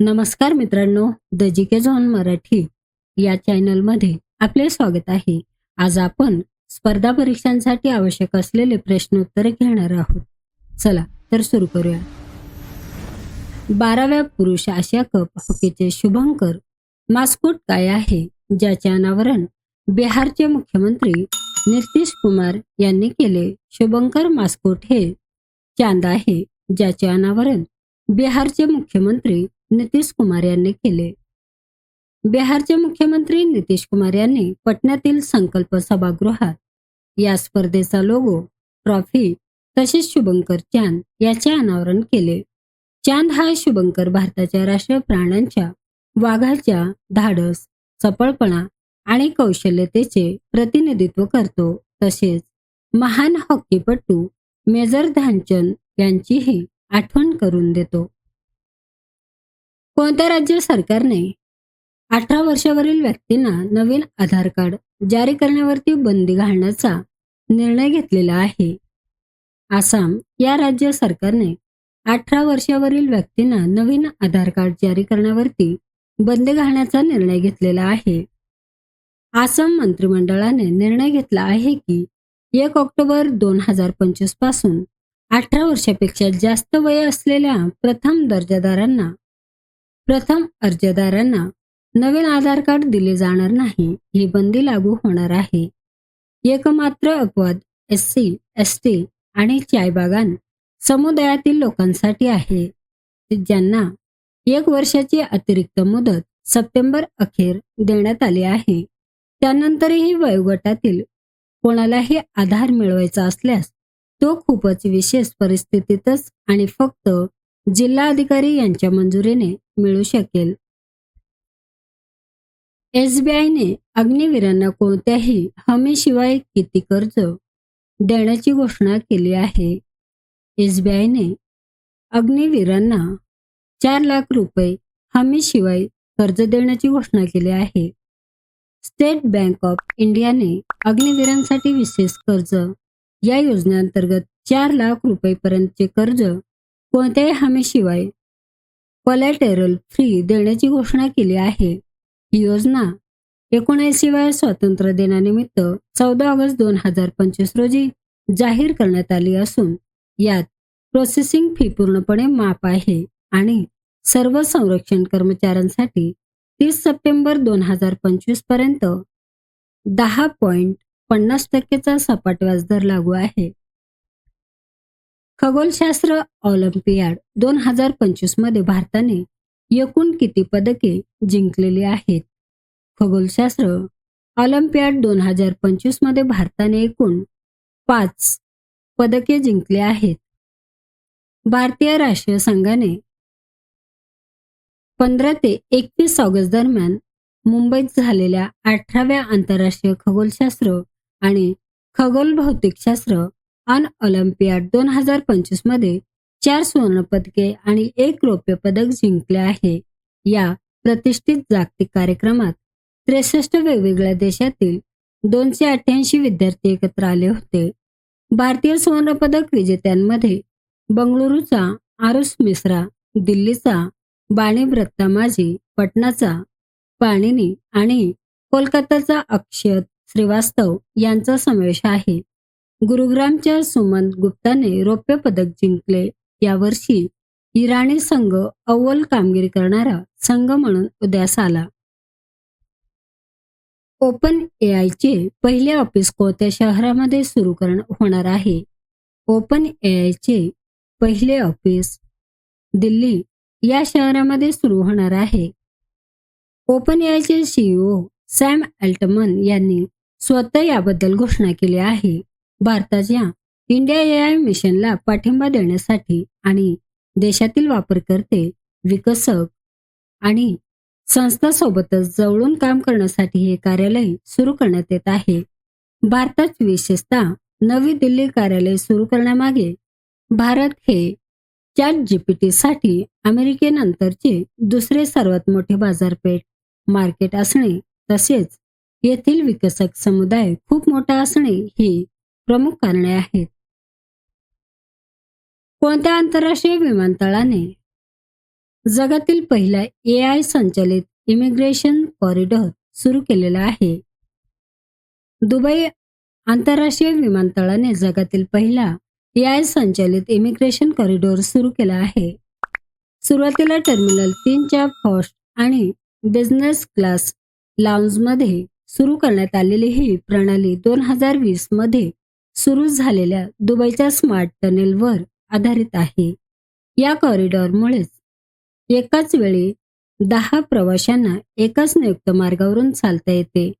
नमस्कार मित्रांनो the G K zone Marathi या चॅनलमध्ये आपले स्वागत आहे. आज आपण स्पर्धा परीक्षांसाठी आवश्यक असलेले प्रश्नोत्तरे घेणार आहोत. चला तर सुरू करूया. बाराव्या पुरुष आशिया कप हॉकीचे शुभंकर मास्कोट काय आहे? ज्याचे अनावरण बिहारचे मुख्यमंत्री नितीश कुमार यांनी केले. शुभंकर मास्कोट हे चांद आहे. ज्याचे अनावरण बिहारचे मुख्यमंत्री नितीश कुमार यांनी केले. बिहारचे मुख्यमंत्री नितीश कुमार यांनी पटण्यातील संकल्प सभागृहात या स्पर्धेचा लोगो ट्रॉफी तसेच शुभंकर चांद याचे अनावरण केले. चांद हा शुभंकर भारताच्या राष्ट्रीय प्राण्यांच्या वाघाच्या धाडस चपळपणा आणि कौशल्यतेचे प्रतिनिधित्व करतो. तसेच महान हॉकीपटू मेजर ध्यानचंद यांचीही आठवण करून देतो. कोणत्या राज्य सरकारने अठरा वर्षावरील व्यक्तींना नवीन आधार कार्ड जारी करण्यावरती बंदी घालण्याचा निर्णय घेतलेला आहे. आसाम या राज्य सरकारने अठरा वर्षावरील व्यक्तींना नवीन आधार कार्ड जारी करण्यावरती बंदी घालण्याचा निर्णय घेतलेला आहे. आसाम मंत्रिमंडळाने निर्णय घेतला आहे की एक ऑक्टोबर दोन हजार पंचवीसपासून अठरा वर्षापेक्षा जास्त वय असलेल्या प्रथम दर्जादारांना प्रथम अर्जदारांना नवीन आधार कार्ड दिले जाणार नाही ही बंदी लागू होणार आहे. एकमात्र अपवाद एस सी एस टी आणि चायबागान समुदायातील लोकांसाठी आहे ज्यांना एक वर्षाची अतिरिक्त मुदत सप्टेंबर अखेर देण्यात आली आहे. त्यानंतरही वयोगटातील कोणालाही आधार मिळवायचा असल्यास तो खूपच विशेष परिस्थितीतच आणि फक्त जिल्हा अधिकारी यांच्या मंजुरीने मिळू शकेल. एसबीआयने अग्निवीरांना कोणत्याही हमीशिवाय किती कर्ज देण्याची घोषणा केली आहे? एसबीआयने अग्निवीरांना चार लाख रुपये हमीशिवाय कर्ज देण्याची घोषणा केली आहे. स्टेट बँक ऑफ इंडियाने अग्निवीरांसाठी विशेष कर्ज या योजनेअंतर्गत चार लाख रुपयेपर्यंतचे कर्ज कोणत्याही हमीशिवाय कोलॅटेरल फ्री देण्याची घोषणा केली आहे. ही योजना एकोणऐंशीव्या स्वातंत्र्य दिनानिमित्त चौदा ऑगस्ट दोन हजार पंचवीस रोजी जाहीर करण्यात आली असून यात प्रोसेसिंग फी पूर्णपणे माफ आहे आणि सर्व संरक्षण कर्मचाऱ्यांसाठी तीस सप्टेंबर दोन हजार पंचवीसपर्यंत दहा पॉइंट पन्नास टक्केचा सपाट व्याजदर लागू आहे. खगोलशास्त्र ऑलिम्पियाड दोन हजार पंचवीसमध्ये भारताने एकूण किती पदके जिंकलेली आहेत? खगोलशास्त्र ऑलिम्पियाड दोन हजार पंचवीसमध्ये भारताने एकूण पाच पदके जिंकली आहेत. भारतीय राष्ट्रीय संघाने पंधरा ते एकवीस ऑगस्ट दरम्यान मुंबईत झालेल्या अठराव्या आंतरराष्ट्रीय खगोलशास्त्र आणि खगोल भौतिकशास्त्र अन ऑलिम्पियाड दोन हजार पंचवीसमध्ये चार सुवर्णपदके आणि एक रौप्य पदक जिंकले आहे. या प्रतिष्ठित जागतिक कार्यक्रमात त्रेसष्ट वेगवेगळ्या देशातील दोनशे अठ्ठ्याऐंशी विद्यार्थी एकत्र आले होते. भारतीय सुवर्णपदक विजेत्यांमध्ये बंगळुरूचा आरुष मिश्रा दिल्लीचा बाणी माझी पटनाचा पाणिनी आणि कोलकाताचा अक्षत श्रीवास्तव यांचा समावेश आहे. गुरुग्रामच्या सुमन गुप्ताने रौप्य पदक जिंकले. यावर्षी इराणी संघ अव्वल कामगिरी करणारा संघ म्हणून उदयास आला. ओपन ए आयचे पहिले ऑफिस कोणत्या शहरामध्ये सुरू करण होणार आहे? ओपन ए पहिले ऑफिस दिल्ली या शहरामध्ये सुरू होणार आहे. Open A CEO Sam Altman यांनी स्वतः याबद्दल घोषणा केली आहे. भारताच्या इंडिया ए आय मिशनला पाठिंबा देण्यासाठी आणि देशातील वापरकर्ते विकसक आणि संस्थांसोबतच जवळून काम करण्यासाठी हे कार्यालय सुरू करण्यात येत आहे. भारतात विशेषतः नवी दिल्ली कार्यालय सुरू करण्यामागे भारत हे चॅट जीपीटीसाठी अमेरिकेनंतरचे दुसरे सर्वात मोठे बाजारपेठ मार्केट असणे तसेच येथील विकसक समुदाय खूप मोठा असणे ही प्रमुख कारणे आहेत. कोणत्या आंतरराष्ट्रीय विमानतळाने जगातील पहिला ए आय संचालित इमिग्रेशन कॉरिडॉर सुरू केलेला आहे? दुबई आंतरराष्ट्रीय विमानतळाने जगातील पहिला ए आय संचालित इमिग्रेशन कॉरिडॉर सुरू केला आहे. सुरुवातीला टर्मिनल तीनच्या फर्स्ट आणि बिझनेस क्लास लाउंजमध्ये सुरू करण्यात आलेली ही प्रणाली दोन हजार वीसमध्ये सुरू झालेल्या दुबईच्या स्मार्ट टनेलवर आधारित आहे. या कॉरिडॉरमुळेच एकाच वेळी दहा प्रवाशांना एकाच नियुक्त मार्गावरून चालता येते.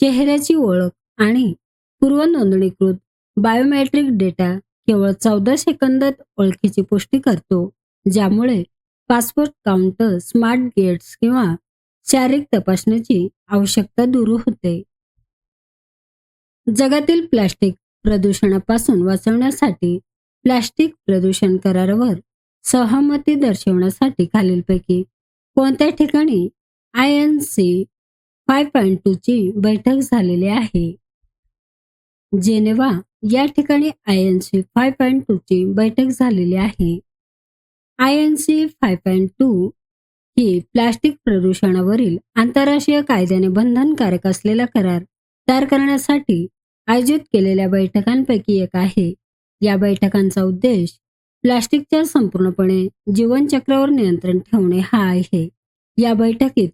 चेहऱ्याची ओळख आणि पूर्वनोंदणीकृत बायोमेट्रिक डेटा केवळ चौदा सेकंदात ओळखीची पुष्टी करतो ज्यामुळे पासपोर्ट काउंटर स्मार्ट गेट्स किंवा शारीरिक तपासण्याची आवश्यकता दूर होते. जगातील प्लास्टिक प्रदूषणापासून वाचवण्यासाठी प्लास्टिक प्रदूषण करारावर सहमती दर्शवण्यासाठी खालीलपैकी कोणत्या ठिकाणी I N C five point two ची बैठक झालेली आहे? जेनेवा या ठिकाणी I N C five point two ची बैठक झालेली आहे. I N C five point two he plastic प्रदूषणावरील आंतरराष्ट्रीय कायद्याने बंधनकारक असलेला करार तयार करण्यासाठी आयोजित केलेल्या बैठकांपैकी एक आहे. या बैठकांचा उद्देश प्लास्टिकच्या संपूर्णपणे जीवनचक्रावर नियंत्रण ठेवणे हा आहे. या बैठकीत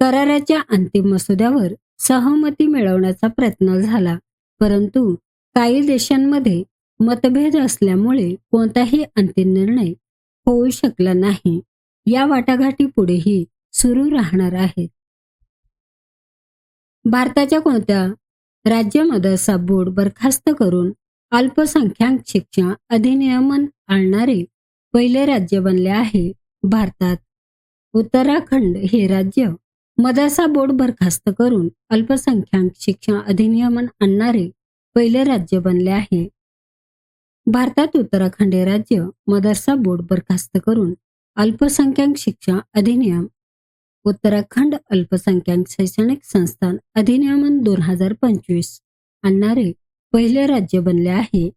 कराराच्या अंतिम मसुद्यावर सहमती मिळवण्याचा प्रयत्न झाला परंतु काही देशांमध्ये मतभेद असल्यामुळे कोणताही अंतिम निर्णय होऊ शकला नाही. या वाटाघाटी पुढेही सुरू राहणार आहेत. भारताच्या कोणत्या राज्य मदरसा बोर्ड बरखास्त करून अल्पसंख्याक शिक्षण अधिनियमन आणणारे पहिले राज्य बनले आहे भारतात. उत्तराखंड हे राज्य मदरसा बोर्ड बरखास्त करून अल्पसंख्याक शिक्षण अधिनियमन आणणारे पहिले राज्य बनले आहे. भारतात उत्तराखंड हे राज्य मदरसा बोर्ड बरखास्त करून अल्पसंख्याक शिक्षण अधिनियम उत्तराखंड अल्पसंख्याक शैक्षणिक संस्थान अधिनियमन दोन हजार पंचवीस आणणारे पहिले राज्य बनले आहे.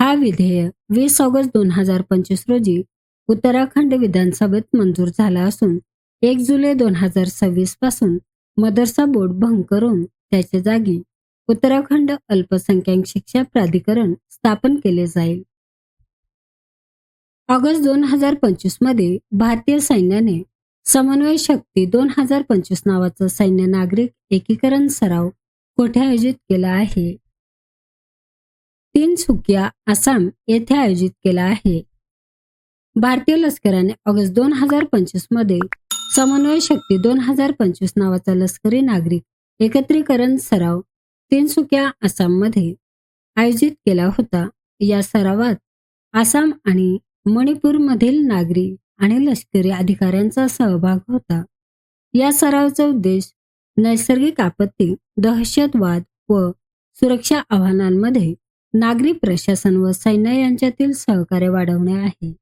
हा विधेयक वीस ऑगस्ट दोन हजार पंचवीस रोजी उत्तराखंड विधानसभेत मंजूर झाला असून एक जुलै दोन हजार सव्वीसपासून मदरसा बोर्ड भंग करून त्याच्या जागी उत्तराखंड अल्पसंख्याक शिक्षा प्राधिकरण स्थापन केले जाईल. ऑगस्ट दोन हजार पंचवीसमध्ये भारतीय सैन्याने समन्वय शक्ती दोन हजार पंचवीस नावाचा सैन्य नागरिक एकीकरण सराव कोठे आयोजित केला आहे? तीन सुकिया आसाम येथे आयोजित केला आहे. भारतीय लष्कराने ऑगस्ट दोन हजार पंचवीसमध्ये समन्वय शक्ती दोन हजार पंचवीस नावाचा लष्करी नागरिक एकत्रीकरण सराव तिनसुकिया आसाममध्ये आयोजित केला होता. या सरावात आसाम आणि मणिपूरमधील नागरी आणि लष्करी अधिकाऱ्यांचा सहभाग होता. या सरावचा उद्देश नैसर्गिक आपत्ती दहशतवाद व सुरक्षा आव्हानांमध्ये नागरी प्रशासन व सैन्य यांच्यातील सहकार्य वाढवणे आहे.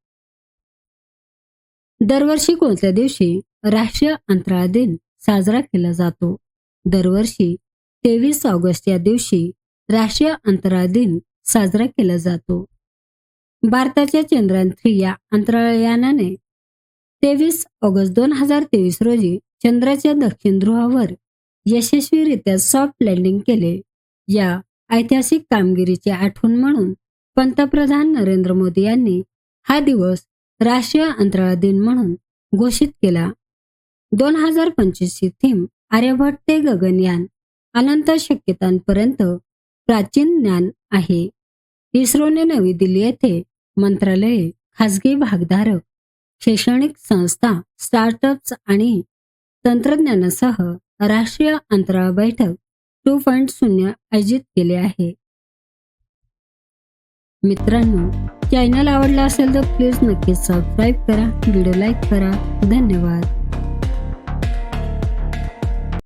दरवर्षी कोणत्या दिवशी राष्ट्रीय अंतराळ दिन साजरा केला जातो? दरवर्षी तेवीस ऑगस्ट या दिवशी राष्ट्रीय अंतराळ दिन साजरा केला जातो. भारताच्या चंद्रयान थ्री या अंतराळयानाने तेवीस ऑगस्ट दोन हजार तेवीस रोजी चंद्राच्या दक्षिण ध्रुवावर यशस्वीरित्या सॉफ्ट लँडिंग केले. या ऐतिहासिक कामगिरीची आठवण म्हणून पंतप्रधान नरेंद्र मोदी यांनी हा दिवस राष्ट्रीय अंतराळ दिन म्हणून घोषित केला. दोन हजार पंचवीसची थीम आर्यभट्ट ते गगनयान अनंत शक्यतांपर्यंत प्राचीन ज्ञान आहे. इस्रोने नवी दिल्ली येथे मंत्रालये खासगी भागधारक शैक्षणिक संस्था स्टार्टअप्स आणि तंत्रज्ञानासह राष्ट्रीय अंतराळ बैठक टू पॉईंट शून्य आयोजित केले आहे. मित्रांनो चॅनल आवडला असेल तर प्लीज नक्कीच सबस्क्राईब करा व्हिडिओ लाईक करा. धन्यवाद.